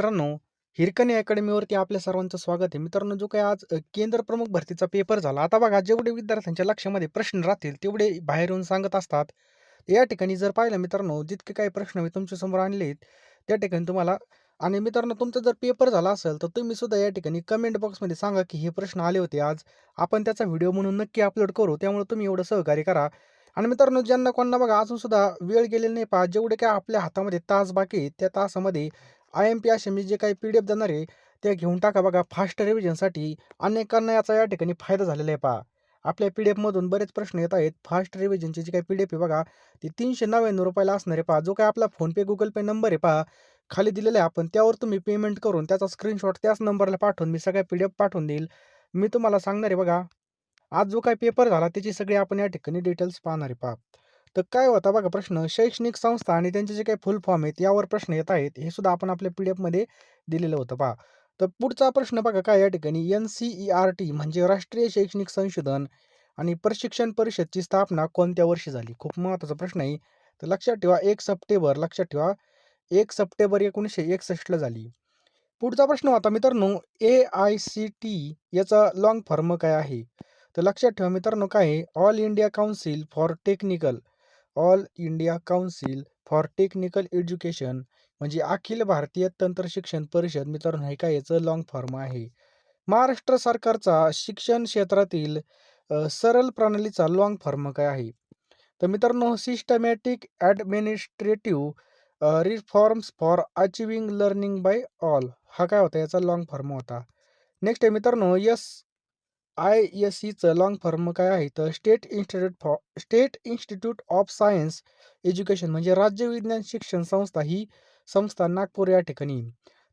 मित्रांनो, हिरकणी अकॅडमीवरती आपल्या सर्वांचं स्वागत आहे. मित्रांनो, जो काही आज केंद्र प्रमुख भरतीचा पेपर झाला. आता बघा जेवढे विद्यार्थ्यांच्या लक्षामध्ये प्रश्न राहतील, तेवढे बाहेर येऊन सांगत असतात. या ठिकाणी जर पाहिलं मित्रांनो, जितके काही प्रश्न मी तुमच्यासमोर आणले आहेत, त्या ठिकाणी तुम्हाला आणि मित्रांनो तुमचा जर पेपर झाला असेल, तर तुम्ही सुद्धा या ठिकाणी कमेंट बॉक्समध्ये सांगा, की हे प्रश्न आले होते आज. आपण त्याचा व्हिडिओ म्हणून नक्की अपलोड करू. त्यामुळे तुम्ही एवढं सहकार्य करा. आणि मित्रांनो, ज्यांना कोणाला बघा अजून सुद्धा वेळ गेलेली नाही पहा, जेवढे काय आपल्या हातामध्ये तास बाकी आहेत, त्या तासामध्ये आय-एम-पी असे मी जे काही पी-डी-एफ देणार आहे, ते घेऊन टाका बघा फास्ट रिव्हिजनसाठी. अनेकांना याचा या ठिकाणी फायदा झालेला आहे पहा. आपल्या पी-डी-एफमधून बरेच प्रश्न येत आहेत. फास्ट रिव्हिजनची जी काही पी-डी-एफ आहे बघा, ती तीनशे नव्याण्णव रुपयाला असणार आहे पहा. जो काय आपला फोनपे, गुगल पे नंबर आहे पहा, खाली दिलेला आहे आपण. त्यावर तुम्ही पेमेंट करून त्याचा स्क्रीनशॉट त्याच नंबरला पाठवून मी सगळ्या पी-डी-एफ पाठवून देईल. मी तुम्हाला सांगणार आहे बघा, आज जो काही पेपर झाला त्याची सगळी आपण या ठिकाणी डिटेल्स पाहणार आहे पहा. तर काय होता बघा प्रश्न, शैक्षणिक संस्था आणि त्यांचे जे काही फुल फॉर्म आहेत, यावर प्रश्न येत आहेत. हे सुद्धा आपण आपल्या पी-डी-एफमध्ये दिलेलं होतं पहा. तर पुढचा प्रश्न बघा काय या ठिकाणी एन-सी-ई-आर-टी म्हणजे राष्ट्रीय शैक्षणिक संशोधन आणि प्रशिक्षण परिषदची स्थापना कोणत्या वर्षी झाली? खूप महत्त्वाचा प्रश्न आहे. तर लक्षात ठेवा एक सप्टेंबर लक्षात ठेवा एक सप्टेंबर एकोणीसशे एकसष्टला झाली. पुढचा प्रश्न होता मित्रांनो, ए-आय-सी-टी याचा लाँग फॉर्म काय आहे? तर लक्षात ठेवा मित्रांनो काय आहे? All India council for technical all India council for technical education म्हणजे अखिल भारतीय तंत्रशिक्षण परिषद मित्रांनो हे काय याचं लाँग फॉर्म आहे. महाराष्ट्र सरकारचा शिक्षण क्षेत्रातील सरल प्रणालीचा लाँग फॉर्म काय आहे? तर मित्रांनो systematic administrative reforms for achieving learning by all हा काय होता? याचा लाँग फॉर्म होता. नेक्स्ट आहे मित्रांनो आय एस सीचं लाँग फॉर्म काय आहे? तर state institute for state institute of science education म्हणजे राज्य विज्ञान शिक्षण संस्था ही संस्था नागपूर या ठिकाणी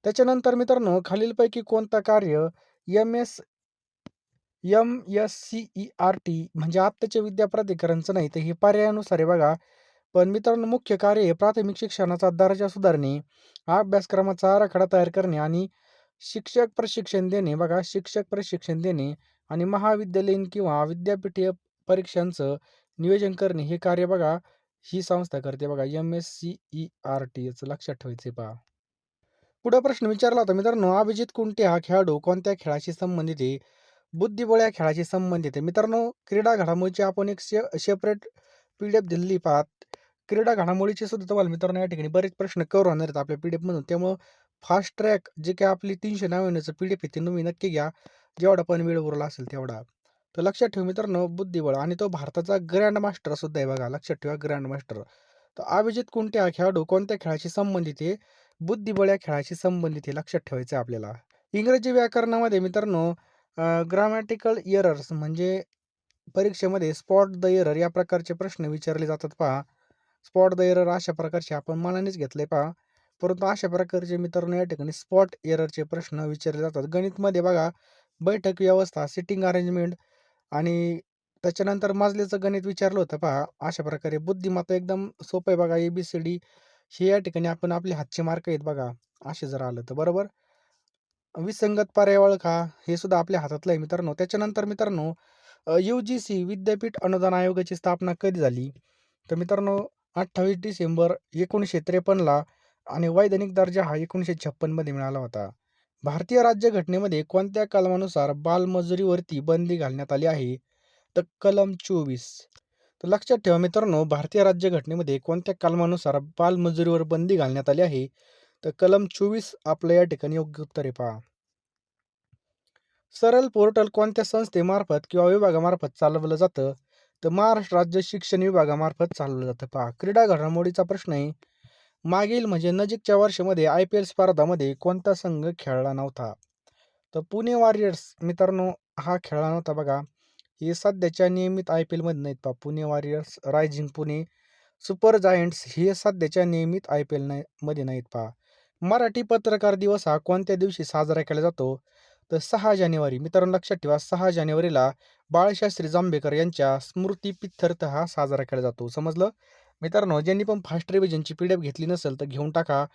त्याच्यानंतर मित्रांनो खालीलपैकी कोणतं कार्य एम-एस एम-एस-सी-ई-आर-टी म्हणजे आत्ताच्या विद्या प्राधिकरणचं नाही, तर हे पर्यायानुसार आहे बघा. पण मित्रांनो मुख्य कार्य हे प्राथमिक शिक्षणाचा दर्जा सुधारणे, अभ्यासक्रमाचा आराखडा तयार करणे आणि शिक्षक प्रशिक्षण देणे बघा, शिक्षक प्रशिक्षण देणे आणि महाविद्यालयीन किंवा विद्यापीठीय परीक्षांचं नियोजन करणे हे कार्य बघा, ही संस्था करते बघा. एम-एस-सी-ई-आर-टी याचं लक्षात ठेवायचं पहा. पुढे प्रश्न विचारला होता मित्रांनो, अभिजित कुंटे हा खेळाडू कोणत्या खेळाशी संबंधित आहे? बुद्धिबळ या खेळाशी संबंधित आहे. मित्रांनो क्रीडा घडामोडीची आपण एक से सेपरेट पी-डी-एफ दिलेली पाहत क्रीडा घडामोडीचे सुद्धा तुम्हाला मित्रांनो या ठिकाणी बरेच प्रश्न कव्हर होणार आहेत आपल्या पी-डी-एफमधून. त्यामुळं फास्ट ट्रॅक जे काही आपली तीनशे नव्याण्णवचं पी-डी-एफ आहे, ते तुम्ही नक्की घ्या. जेवढा पण वेळ उरला असेल तेवढा. तर लक्षात ठेव मित्रांनो बुद्धिबळ आणि तो भारताचा ग्रँड मास्टर सुद्धा आहे बघा. लक्षात ठेवा ग्रँड मास्टर. तर अभिजित कोणत्या खेळाडू कोणत्या खेळाशी संबंधित आहे? बुद्धिबळ या खेळाशी संबंधित आहे. लक्षात ठेवायचं आहे आपल्याला. इंग्रजी व्याकरणामध्ये मित्रांनो ग्रामॅटिकल इयरर्स म्हणजे परीक्षेमध्ये स्पॉट द एरर या प्रकारचे प्रश्न विचारले जातात पहा. स्पॉट द एरर अशा प्रकारचे आपण मनानेच घेतले पहा. परंतु अशा प्रकारचे मित्रांनो या ठिकाणी स्पॉट एररचे प्रश्न विचारले जातात. गणितमध्ये बघा बैठक व्यवस्था, सिटिंग अरेंजमेंट आणि त्याच्यानंतर मजल्याचं गणित विचारलं होतं पहा. अशा प्रकारे बुद्धिमत्ता एकदम सोपं आहे बघा. ए-बी-सी-डी हे या ठिकाणी आपण आपले हातचे मार्क आहेत बघा. असे जर आलं तर बरोबर. विसंगत पर्याय ओळखा हे सुद्धा आपल्या हातातलं आहे मित्रांनो. त्याच्यानंतर मित्रांनो यू-जी-सी विद्यापीठ अनुदान आयोगाची स्थापना कधी झाली? तर मित्रांनो 28 डिसेंबर एकोणीसशे त्रेपन्नला आणि वैधानिक दर्जा हा एकोणीसशे छप्पनमध्ये मिळाला होता. भारतीय राज्यघटनेमध्ये कोणत्या कलमानुसार बालमजुरीवरती बंदी घालण्यात आली आहे? तर कलम 24. तर लक्षात ठेवा मित्रांनो भारतीय राज्यघटनेमध्ये कोणत्या कलमानुसार बालमजुरीवर बंदी घालण्यात आली आहे? तर कलम 24 आपलं या ठिकाणी योग्य उत्तर आहे पहा. सरल पोर्टल कोणत्या संस्थेमार्फत किंवा विभागामार्फत चालवलं जातं? तर महाराष्ट्र राज्य शिक्षण विभागामार्फत चालवलं जातं पहा. क्रीडा घडामोडीचा प्रश्न आहे. मागील म्हणजे नजीकच्या वर्षामध्ये आय-पी-एल स्पर्धामध्ये कोणता संघ खेळला नव्हता? तर पुणे वॉरियर्स मित्रांनो हा खेळला नव्हता बघा. हे सध्याच्या नियमित आय-पी-एलमध्ये नाहीत पहा. Pune warriors, rising Pune, super giants हे सध्याच्या नियमित आय-पी-एल नाही मध्ये नाहीत पहा. मराठी पत्रकार दिवस हा कोणत्या दिवशी साजरा केला जातो? तर सहा जानेवारी. मित्रांनो लक्षात ठेवा सहा जानेवारीला बाळशास्त्री जांभेकर यांच्या स्मृतिप्रित्यर्थ हा साजरा केला जातो. समजलं? मित्रांनो ज्यांनी पण फास्ट रिव्हिजनची पी-डी-एफ घेतली नसेल तर घेऊन टाका.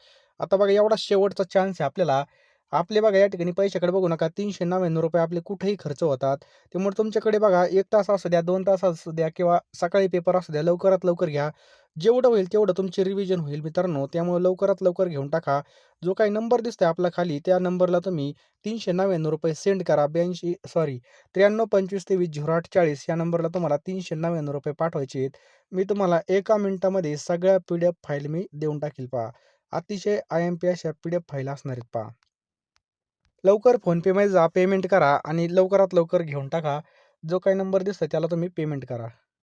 आता बघा एवढा शेवटचा चान्स आहे आपल्याला. आपले बघा या ठिकाणी पैशाकडे बघू नका. ₹399 आपले कुठेही खर्च होतात. त्यामुळे तुमच्याकडे बघा एक तास असू द्या, दोन तास असू द्या किंवा सकाळी पेपर असू द्या, लवकरात लवकर घ्या. जेवढं होईल तेवढं तुमचे रिव्हिजन होईल मित्रांनो. त्यामुळे लवकरात लवकर घेऊन टाका. जो काही नंबर दिसतोय आपला खाली त्या नंबरला तुम्ही ₹399 सेंड करा. 82 सॉरी 9325230840 या नंबरला तुम्हाला ₹399 पाठवायचे आहेत. मी तुम्हाला एका मिनिटामध्ये सगळ्या पी-डी-एफ फाईल मी देऊन टाकील पहा. अतिशय आय-एम-पी अशा पी-डी-एफ फाईल असणार आहेत पहा. लवकर फोनपेमध्ये जा, पेमेंट करा आणि लवकरात लवकर घेऊन टाका. जो काही नंबर दिसतोय त्याला तुम्ही पेमेंट करा.